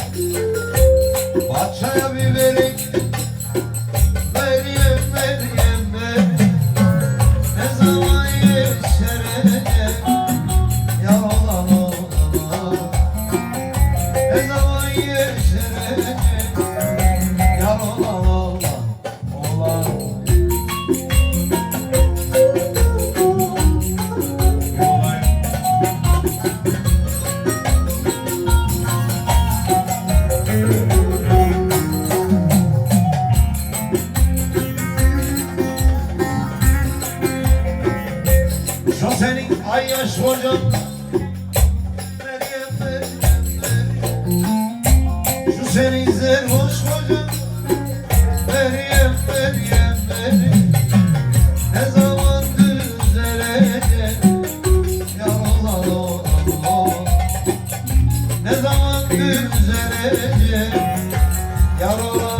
Thank you. Senin ay yaş kocan Meryem Meryem Meryem Şu senin zerhoş kocan. Meryem Meryem Meryem Ne zaman düzelecek? Ya Allah Allah Ne zaman düzelecek? Ya Allah